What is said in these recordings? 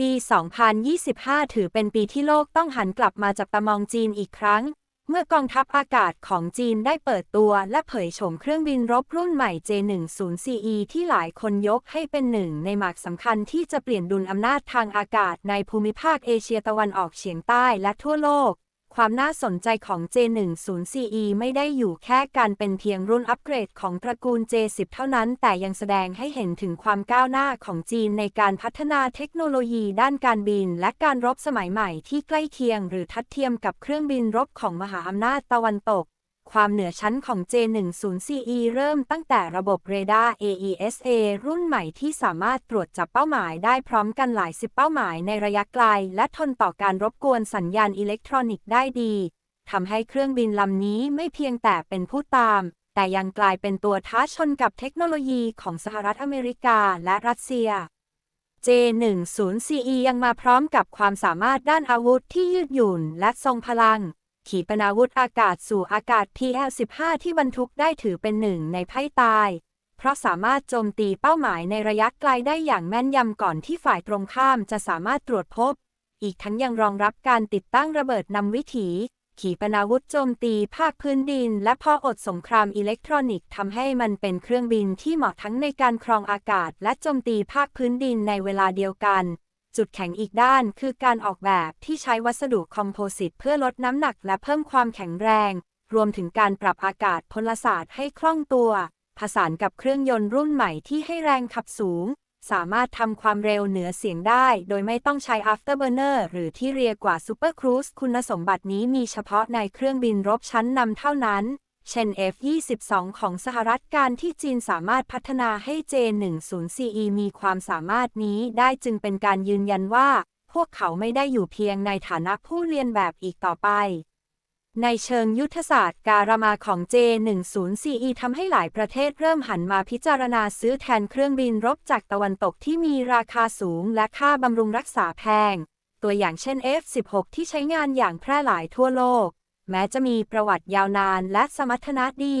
ปี 2025 ถือเป็นปีที่โลกต้องหันกลับมาจับตามองจีนอีกครั้ง เมื่อกองทัพอากาศของจีนได้เปิดตัวและเผยโฉมเครื่องบินรบรุ่นใหม่ J10CE ที่หลายคนยกให้เป็นหนึ่งในหมากสำคัญที่จะเปลี่ยนดุลอำนาจทางอากาศในภูมิภาคเอเชียตะวันออกเฉียงใต้และทั่วโลก ความน่าสนใจของ J10CE ไม่ได้อยู่แค่การเป็นเพียงรุ่นอัปเกรดของตระกูล J10 เท่านั้น แต่ยังแสดงให้เห็นถึงความก้าวหน้าของจีนในการพัฒนาเทคโนโลยีด้านการบิน และการรบสมัยใหม่ที่ใกล้เคียงหรือทัดเทียมกับเครื่องบินรบของมหาอำนาจตะวันตก ความเหนือชั้นของ J10CE เริ่มตั้งแต่ระบบเรดาร์ AESA รุ่นใหม่ที่สามารถตรวจจับเป้าหมายได้พร้อมกันหลายสิบเป้าหมายในระยะไกล และทนต่อการรบกวนสัญญาณอิเล็กทรอนิกส์ได้ดีทำให้เครื่องบินลำนี้ไม่เพียงแต่เป็นผู้ตาม แต่ยังกลายเป็นตัวท้าชนกับเทคโนโลยีของสหรัฐอเมริกาและรัสเซีย J10CE ยังมาพร้อมกับความสามารถด้านอาวุธที่ยืดหยุ่นและทรงพลัง ขีปนาวุธอากาศสู่อากาศ PL-15 ที่บรรทุกได้ถือเป็นหนึ่งในไพ่ตาย เพราะสามารถโจมตีเป้าหมายในระยะไกลได้อย่างแม่นยำก่อนที่ฝ่ายตรงข้ามจะสามารถตรวจพบ อีกทั้งยังรองรับการติดตั้งระเบิดนำวิถี ขีปนาวุธโจมตีภาคพื้นดิน และพออดสงครามอิเล็กทรอนิกส์ทำให้มันเป็นเครื่องบินที่เหมาะทั้งในการครองอากาศ และโจมตีภาคพื้นดินในเวลาเดียวกัน จุดแข็งอีกด้านคือการออกแบบที่ใช้วัสดุคอมโพสิตเพื่อลดน้ำหนักและเพิ่มความแข็งแรง รวมถึงการปรับอากาศพลศาสตร์ให้คล่องตัว ผสานกับเครื่องยนต์รุ่นใหม่ที่ให้แรงขับสูง สามารถทำความเร็วเหนือเสียงได้ โดยไม่ต้องใช้ afterburner หรือที่เรียกว่า super cruise คุณสมบัตินี้มีเฉพาะในเครื่องบินรบชั้นนำเท่านั้น เช่น F-22 ของสหรัฐการที่จีนสามารถพัฒนาให้ J-10CE มีความสามารถนี้ได้จึงเป็นการยืนยันว่า พวกเขาไม่ได้อยู่เพียงในฐานะผู้เรียนแบบอีกต่อไป ในเชิงยุทธศาสตร์การมาของ J10CE ทำให้หลายประเทศเริ่มหันมาพิจารณาซื้อแทนเครื่องบินรบจากตะวันตกที่มีราคาสูงและค่าบำรุงรักษาแพง ตัวอย่างเช่น F16 ที่ใช้งานอย่างแพร่หลายทั่วโลก แม้จะมีประวัติยาวนานและสมรรถนะดี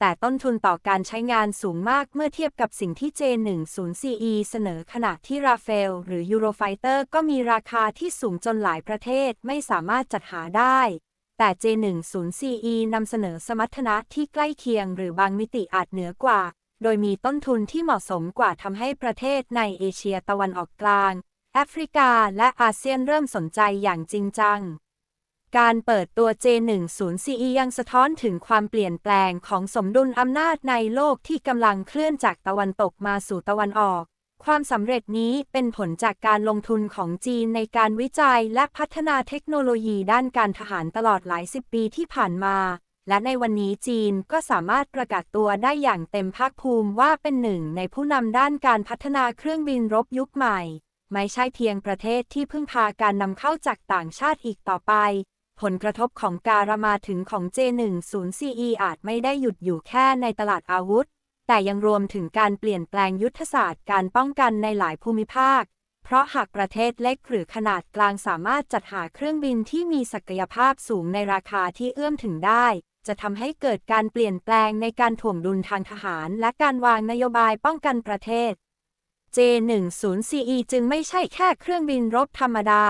แต่ต้นทุนต่อการใช้งานสูงมากเมื่อเทียบกับสิ่งที่ J10CE เสนอขณะที่ราเฟลหรือ Eurofighter ก็มีราคาที่สูงจนหลายประเทศไม่สามารถจัดหาได้ แต่ J10CE นำเสนอสมรรถนะที่ใกล้เคียงหรือบางมิติอาจเหนือกว่า โดยมีต้นทุนที่เหมาะสมกว่าทำให้ประเทศในเอเชียตะวันออกกลาง แอฟริกาและอาเซียนเริ่มสนใจอย่างจริงจัง การเปิดตัว J10CE ยังสะท้อนถึงความเปลี่ยนแปลงของสมดุลอำนาจในโลกที่กำลังเคลื่อนจากตะวันตกมาสู่ตะวันออก ความสำเร็จนี้เป็นผลจากการลงทุนของจีนในการวิจัยและพัฒนาเทคโนโลยีด้านการทหารตลอดหลายสิบปีที่ผ่านมา และในวันนี้จีนก็สามารถประกาศตัวได้อย่างเต็มภาคภูมิว่าเป็นหนึ่งในผู้นำด้านการพัฒนาเครื่องบินรบยุคใหม่ ไม่ใช่เพียงประเทศที่พึ่งพาการนำเข้าจากต่างชาติอีกต่อไป ผลกระทบของการมาถึงของ J10CE อาจไม่ได้หยุดอยู่แค่ในตลาดอาวุธ แต่ยังรวมถึงการเปลี่ยนแปลงยุทธศาสตร์การป้องกันในหลายภูมิภาค เพราะหากประเทศเล็กหรือขนาดกลางสามารถจัดหาเครื่องบินที่มีศักยภาพสูงในราคาที่เอื้อมถึงได้ จะทำให้เกิดการเปลี่ยนแปลงในการถ่วงดุลทางทหาร และการวางนโยบายป้องกันประเทศ J10CE จึงไม่ใช่แค่เครื่องบินรบธรรมดา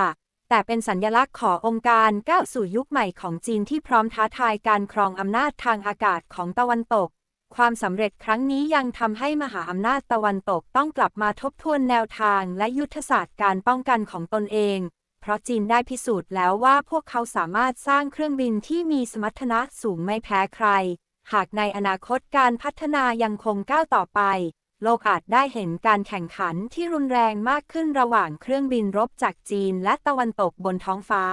แต่เป็นสัญญลักษณ์ขององค์การก้าวสู่ยุคใหม่ของจีนที่พร้อมท้าทายการครองอำนาจทางอากาศของตะวันตก ความสำเร็จครั้งนี้ยังทำให้มหาอำนาจตะวันตกต้องกลับมาทบทวนแนวทางและยุทธศาสตร์การป้องกันของตนเอง เพราะจีนได้พิสูจน์แล้วว่าพวกเขาสามารถสร้างเครื่องบินที่มีสมรรถนะสูงไม่แพ้ใคร หากในอนาคตการพัฒนายังคงก้าวต่อไป โลกอาจได้เห็นการแข่งขันที่รุนแรงมากขึ้นระหว่างเครื่องบินรบจากจีนและตะวันตกบนท้องฟ้า